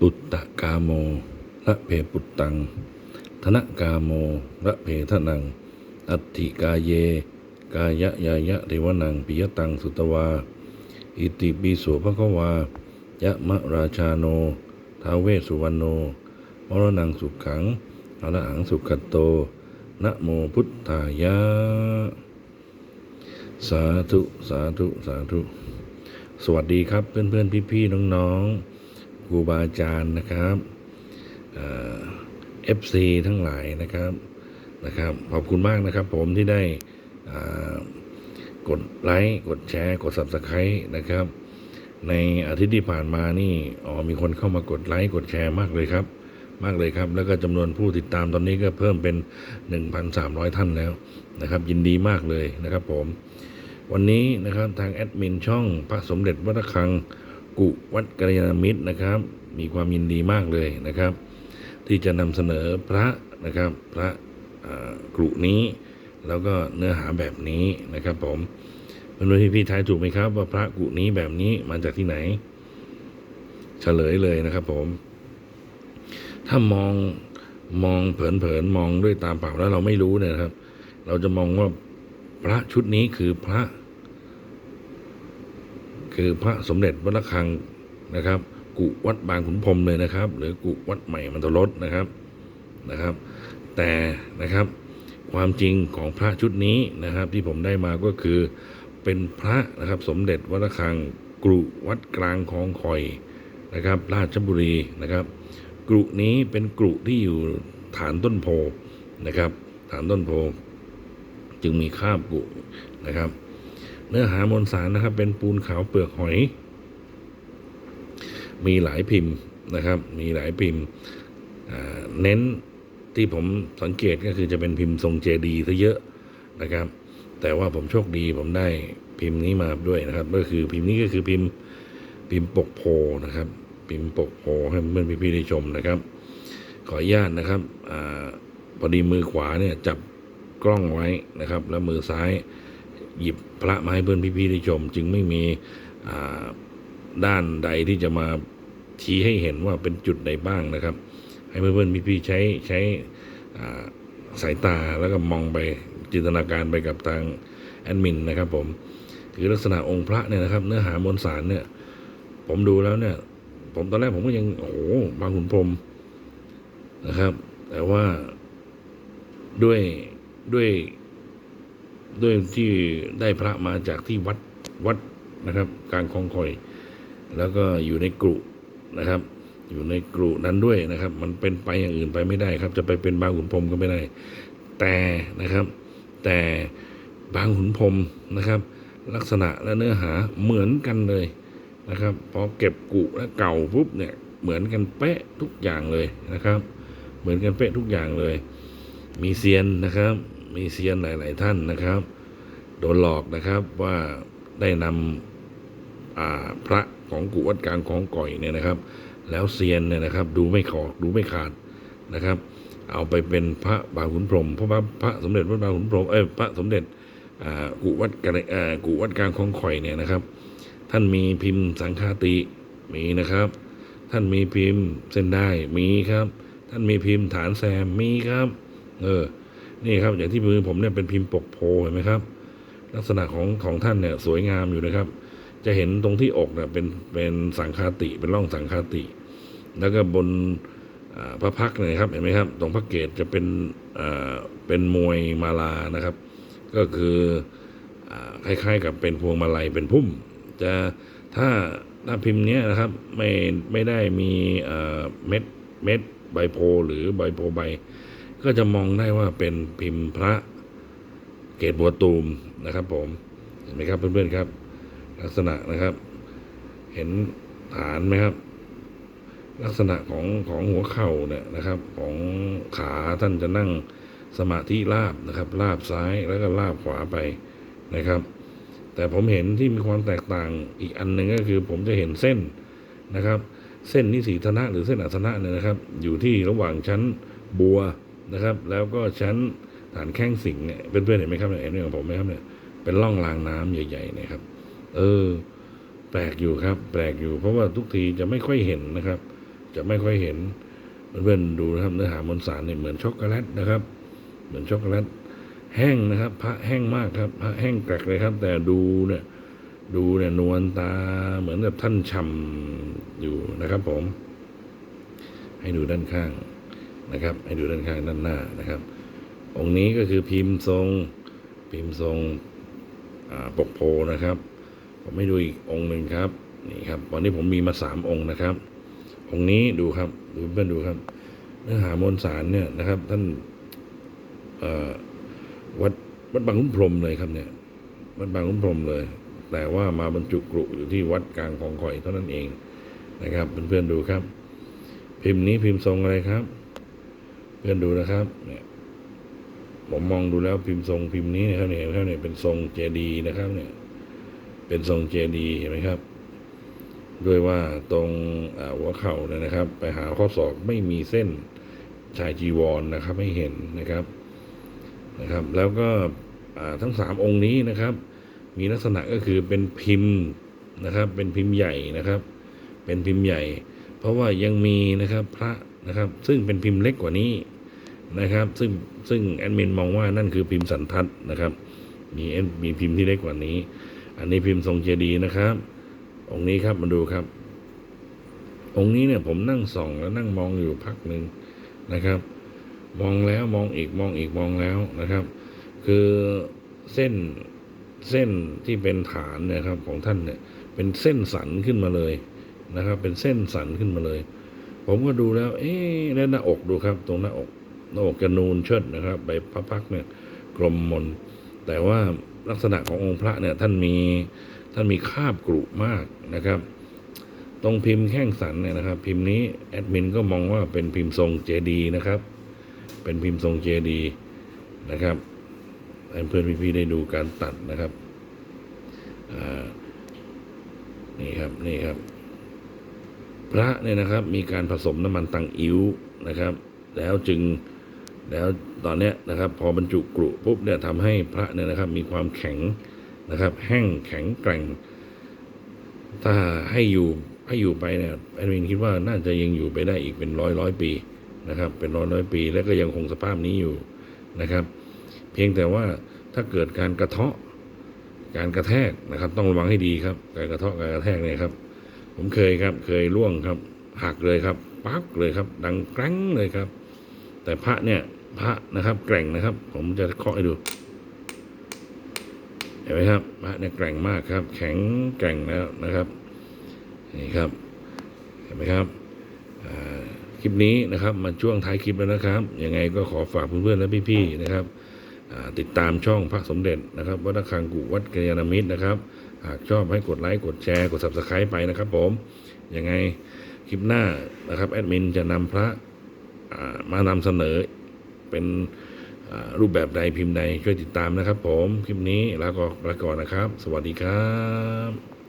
ปุตตะกาโมระเพปุตตัง ธนกาโมระเพทนัง อัตถิกาเย กายะยายะเทวนังปิยตังสุตวา อิติปิโสภควายะมะราชาโน ทาเวสุวรรณโนมรณังสุขังอรหังสุขัตโต นะโมพุทธายะ สาธุ สาธุ สาธุ สวัสดีครับเพื่อนๆพี่ๆน้องๆค รูบาอาจารย์นะครับเอฟซีทั้งหลายนะครับนะครับขอบคุณมากนะครับ ผมที่ได้กดไลค์กดแชร์กด subscribe นะครับ ในอาทิตย์ที่ผ่านมานี่อ๋อมีคนเข้ามากดไลค์กดแชร์มากเลยครับ มากเลยครับ แล้วก็จำนวนผู้ติดตามตอนนี้ก็เพิ่มเป็น 1,300 ท่านแล้วนะครับ ยินดีมากเลยนะครับผม วันนี้นะครับทางแอดมินช่องพระสมเด็จวัดระฆัง กุวัดกัลยาณมิตรนะครับ มีความยินดีมากเลยนะครับ ที่จะนำเสนอพระนะครับพระกรุนี้ แล้วก็เนื้อหาแบบนี้นะครับ ผมเพื่อนๆพี่ๆทายถูกไหมครับ ว่าพระกุนี้แบบนี้มาจากที่ไหน เฉลยเลยนะครับ ผม ถ้ามองมองเผินๆมองด้วยตาเปล่าแล้วเราไม่รู้เนี่ยนะครับ เราจะมองว่าพระชุดนี้คือพระ คือพระสมเด็จวัดระฆังนะครับ กุวัดบางขุนพรหมเลยนะครับ หรือกุวัดใหม่มันตรสนะครับนะครับ แต่นะครับความจริงของพระชุดนี้นะครับ ที่ผมได้มาก็คือเป็นพระนะครับ สมเด็จวัดระฆังกรุวัดกลางคลองคอยนะครับ ราชบุรีนะครับกรุนี้เป็นกรุที่อยู่ฐานต้นโพนะครับ ฐานต้นโพจึงมีคาบกุนะครับ เนื้อหามวลสารนะครับ เป็นปูนขาวเปลือกหอย มีหลายพิมพ์นะครับ มีหลายพิมพ์เน้นที่ผมสังเกตก็คือจะเป็นพิมพ์ทรงเจดีซะเยอะนะครับ แต่ว่าผมโชคดีผมได้พิมพ์นี้มาด้วยนะครับ ก็คือพิมพ์นี้ก็คือพิมพ์พิมพ์ปกโพนะครับ พิมพ์ปกโพให้เพื่อนพี่ๆได้ชมนะครับ ขออนุญาตนะครับอพอดีมือขวาเนี่ยจับกล้องไว้นะครับ แล้วมือซ้าย หยิบพระมาให้เพื่อนพี่ๆได้ชม จึงไม่มีด้านใดที่จะมาชี้ให้เห็นว่าเป็นจุดใดบ้างนะครับ ให้เพื่อนๆพี่ๆใช้ใช้สายตาแล้วก็มองไปจินตนาการไปกับทางแอดมินนะครับผมคือลักษณะองค์พระเนี่ยนะครับ เนื้อหามวลสารเนี่ย ผมดูแล้วเนี่ย ผมตอนแรกผมก็ยังโอ้โหบางขุนพรมนะครับ แต่ว่าด้วยด้วย ด้วยที่ได้พระมาจากที่วัดวัดนะครับ กลางคลองคอย แล้วก็อยู่ในกรุนะครับ อยู่ในกรุนั้นด้วยนะครับ มันเป็นไปอย่างอื่นไปไม่ได้ครับ จะไปเป็นบางขุนพรมก็ไม่ได้ แต่นะครับ แต่บางขุนพรมนะครับ ลักษณะและเนื้อหาเหมือนกันเลยนะครับพอเก็บกุและเก่าปุ๊บเนี่ยเหมือนกันเป๊ะทุกอย่างเลยนะครับ เหมือนกันเป๊ะทุกอย่างเลย มีเซียนนะครับ มีเซียนหลาย ๆ ท่านนะครับ โดนหลอกนะครับว่าได้นำพระของกุวัดกลางของก่อยเนี่ยนะครับ แล้วเซียนเนี่ยนะครับ ดูไม่ขอกดูไม่ขาดนะครับ เอาไปเป็นพระบางขุนพรหมพระพระสมเด็จพระบางขุนพรหมเอ้ยพระสมเด็จกุวัดกะอ่ากุวัดกลางของข่อยเนี่ยนะครับ ท่านมีพิมพ์สังฆาติมีนะครับ ท่านมีพิมพ์เส้นได้มีครับ ท่านมีพิมพ์ฐานแซมมีครับ เออ นี่ครับอย่างที่มือผมเนี่ยเป็นพิมพ์ปกโพเห็นไหมครับ ลักษณะของของท่านเนี่ยสวยงามอยู่นะครับ จะเห็นตรงที่อกเนี่ยเป็นเป็นสังฆาติเป็นร่องสังฆาติ แล้วก็บนพระพักตร์เนยครับเห็นไหมครับ ตรงพระเกศจะเป็นเป็นมวยมาลานะครับ ก็คืออคล้ายๆ กับเป็นพวงมาลัยเป็นพุ่ม จะถ้าถ้าพิมพ์เนี้ยนะครับไม่ไม่ได้มีเม็ดเม็ดใบโพหรือใบโพใบ ก็จะมองได้ว่าเป็นพิมพ์พระเกศบัวตูมนะครับ ผมเห็นไหมครับเพื่อนๆครับ ลักษณะนะครับ เห็นฐานไหมครับ ลักษณะของของหัวเข่าเนี่ยนะครับ ของขาท่านจะนั่งสมาธิราบนะครับราบซ้ายแล้วก็ราบขวาไปนะครับ แต่ผมเห็นที่มีความแตกต่างอีกอันหนึ่งก็คือ ผมจะเห็นเส้นนะครับ เส้นนิสีธนะหรือเส้นอัสนะเนี่ยนะครับ อยู่ที่ระหว่างชั้นบัว นะครับ แล้วก็ชั้นฐานแข้งสิงเนี่ยเพื่อนๆเห็นไหมครับเนี่ยเห็นของผมไหมครับเนี่ยเป็นร่องรางน้ำใหญ่ๆนี่ยครับ เออ แปลกอยู่ครับ แปลกอยู่ เพราะว่าทุกทีจะไม่ค่อยเห็นนะครับ จะไม่ค่อยเห็นเพื่อนๆดูนะครับเนื้อหามวลสารเนี่ยเหมือนช็อกโกแลตนะครับ เหมือนช็อกโกแลตแห้งนะครับ พระแห้งมากครับพระแห้งแกรกเลยครับ แต่ดูเนี่ยดูเนี่ยนวลตาเหมือนกับท่านชำอยู่นะครับผม ให้ดูด้านข้าง นะครับ ให้ดูด้านข้างด้านหน้านะครับ องค์นี้ก็คือพิมพ์ทรงพิมพ์ทรงปกโพนะครับ ผมให้ดูอีกองค์หนึ่งครับนี่ครับวันนี้ผมมีมาสามองค์นะครับ องค์นี้ดูครับดูเพื่อนดูครับ เนื้อหามวลสารเนี่ยนะครับ ท่านวัดวัดบางขุนพรหมเลยครับเนี่ยวัดบางขุนพรหมเลย แต่ว่ามาบรรจุกรุอยู่ที่วัดกลางของข่อยเท่านั้นเองนะครับเพื่อนๆดูครับ พิมพ์นี้พิมพ์ทรงอะไรครับ เพื่อนดูนะครับ เนี่ย ผมมองดูแล้วพิมพ์ทรงพิมพ์นี้นะครับเนี่ยเห็นไหมครับเนี่ยเป็นทรงเจดีนะครับ เนี่ย เป็นทรงเจดีเห็นไหมครับ ด้วยว่าตรงหัวเข่าเนี่ยนะครับ ไปหาข้อศอกไม่มีเส้นชายจีวรนะครับ ให้เห็นนะครับนะครับ แล้วก็ทั้งสามองค์นี้นะครับ มีลักษณะก็คือเป็นพิมพ์นะครับ เป็นพิมพ์ใหญ่นะครับ เป็นพิมพ์ใหญ่ เพราะว่ายังมีนะครับพระ นะครับ ซึ่งเป็นพิมพ์เล็กกว่านี้นะครับ ซึ่งซึ่งแอดมินมองว่านั่นคือพิมพ์สันทัดนะครับ มีเอ็นมีพิมพ์ที่เล็กกว่านี้ อันนี้พิมพ์ทรงเจดีย์นะครับ องค์นี้ครับมาดูครับ องค์นี้เนี่ยผมนั่งส่องแล้วนั่งมองอยู่พักหนึ่งนะครับ มองแล้วมองอีกมองอีกมองแล้วนะครับ คือเส้นเส้นที่เป็นฐานเนี่ยครับของท่านเนี่ยเป็นเส้นสันขึ้นมาเลยนะครับ เป็นเส้นสันขึ้นมาเลย ผมก็ดูแล้ว เอ๊ะแล้วหน้าอกดูครับ ตรงหน้าอกหน้าอกจะนูนเชิดนะครับใบพระพักตร์เนี่ยกลมมน แต่ว่าลักษณะขององค์พระเนี่ยท่านมีท่านมีคาบกรุมากนะครับ ตรงพิมพ์แข้งสันเนี่ยนะครับ พิมพ์นี้แอดมินก็มองว่าเป็นพิมพ์ทรงเจดีนะครับ เป็นพิมพ์ทรงเจดีนะครับให้เพื่อนพี่ๆได้ดูการตัดนะครับอ่านี่ครับนี่ครับ พระเนี่ยนะครับมีการผสมน้ำมันตังอิ้วนะครับ แล้วจึงแล้วตอนนี้นะครับ พอบรรจุกรุปุ๊บเนี่ยทำให้พระเนี่ยนะครับ มีความแข็งนะครับ แห้งแข็งแกร่ง ถ้าให้อยู่ให้อยู่ไปเนี่ยแอดมินคิดว่าน่าจะยังอยู่ไปได้อีกเป็นร้อยร้อยปีนะครับ เป็นร้อยร้อยปี แล้วก็ยังคงสภาพนี้อยู่นะครับ เพียงแต่ว่าถ้าเกิดการกระเทาะการกระแทกนะครับ ต้องระวังให้ดีครับ การกระเทาะการกระแทกเนี่ยครับ ผมเคยครับ เคยล่วงครับ หักเลยครับปั๊กเลยครับ ดังแกร้งเลยครับ แต่พระเนี่ยพระนะครับ แกร่งนะครับ ผมจะเคาะให้ดูเห็นไหมครับพระเนี่ยแกร่งมากครับ แข็งแกร่งแล้วนะครับนี่ครับเห็นไหมครับคลิปนี้นะครับมาช่วงท้ายคลิปแล้วนะครับยังไงก็ขอฝากเพื่อนๆและพี่ๆนะครับติดตามช่องพระสมเด็จนะครับวัดระฆังกุวัดกัลยาณมิตรนะครับ หากชอบให้กดไลค์กดแชร์กด subscribe ไปนะครับผมยังไงคลิปหน้านะครับแอดมินจะนำพระมานำเสนอเป็นรูปแบบใดพิมพ์ใดช่วยติดตามนะครับผม คลิปนี้ลาก่อนลาก่อนนะครับ สวัสดีครับ